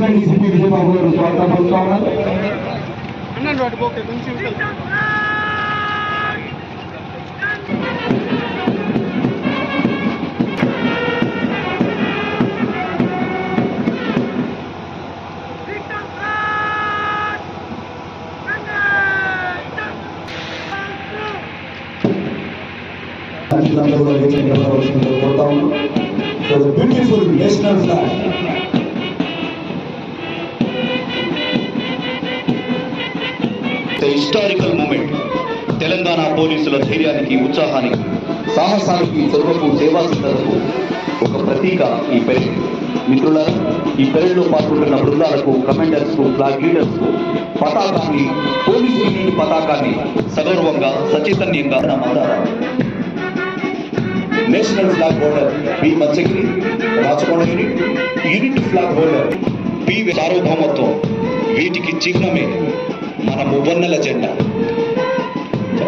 Krishna DCP ವಿಜಯಬಾಬುರವರು ಸ್ವಾಗತ ಬಯಸುತ್ತಾರೆ ಹನ್ನೊಂದು ವಾಟ್ಗೆ ಓಕೆ ಕೊಡ್ತಾ ಉಂಟು beautiful national flag historical moment Telangana పోలీసుల ధైర్యానికి ఉత్సాహానికి సాహసానికి చొరవకు సేవా సిద్ధతకు ఒక ప్రతీక ఈ పెరేడ్. మిత్రులారా ఈ పెరేడ్లో పాల్గొంటున్న బృందాలకు కమాండర్స్కు ఫ్లాగ్ లీడర్స్కు పతాకాన్ని పోలీసు యూనిట్ పతాకాన్ని సగౌరవంగా సచైతన్యంగా నమ్మారా national flag holder P Matsyagiri Rachakonda unit unit flag holder P సార్వభౌమత్వం. వీటికి చిహ్నమే మన మువ్వన్నెల జెండా.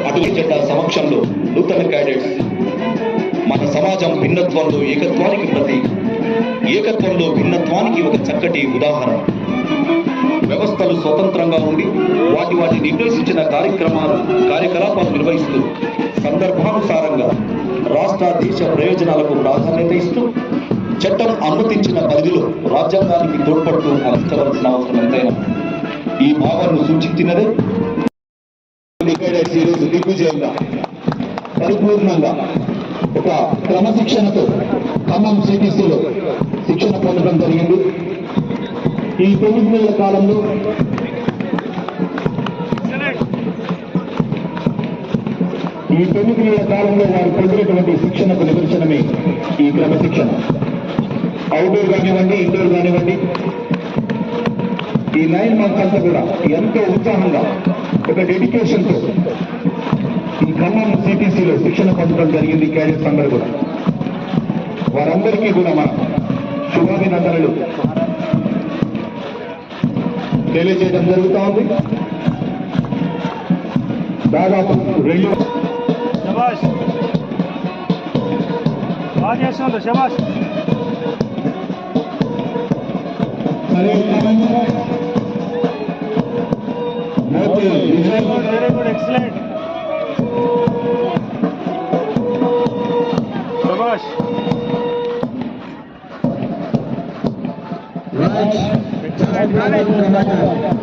అటువంటి జెండా సమక్షంలో నూతన క్యాడెట్స్. మన సమాజం భిన్నత్వంలో ఏకత్వానికి ప్రతి ఏకత్వంలో భిన్నత్వానికి ఒక చక్కటి ఉదాహరణ. వ్యవస్థలు స్వతంత్రంగా ఉండి వాటి వాటి నిర్దేశించిన కార్యక్రమాలు కార్యకలాపాలు నిర్వహిస్తూ సందర్భానుసారంగా రాష్ట్ర దేశ ప్రయోజనాలకు ప్రాధాన్యత ఇస్తూ చట్టం అనుమతించిన పరిధిలో రాజ్యాంగానికి తోడ్పడుతూ అందించవలసిన అవసరం ఎంతైనా ఈ భావనను సూచించినదే ఈ రోజు దిగ్విజయంగా పరిపూర్ణంగా ఒక క్రమశిక్షణతో ఖమ్మం సిటీసీలో శిక్షణ పొందడం జరిగింది. ఈ తొమ్మిది నెలల కాలంలో ఈ తొమ్మిది నెలల కాలంలో వారు పొందినటువంటి శిక్షణకు నిదర్శనమే ఈ క్రమశిక్షణ. అవుట్డోర్ కానివ్వండి ఇండోర్ కానివ్వండి ఈ నైన్ మంత్స్ అంతా కూడా ఎంతో ఉత్సాహంగా ఒక డెడికేషన్తో ఈ ఖమ్మం సిటీసీలో శిక్షణ పొందడం జరిగింది క్యాడెట్స్ అందరూ కూడా. వారందరికీ కూడా మన శుభాభినందనలు తెలియజేయడం జరుగుతా ఉంది. దాదాపు రెండు శబాష్ Very good, very good, excellent. Shabash. Right. Excellent.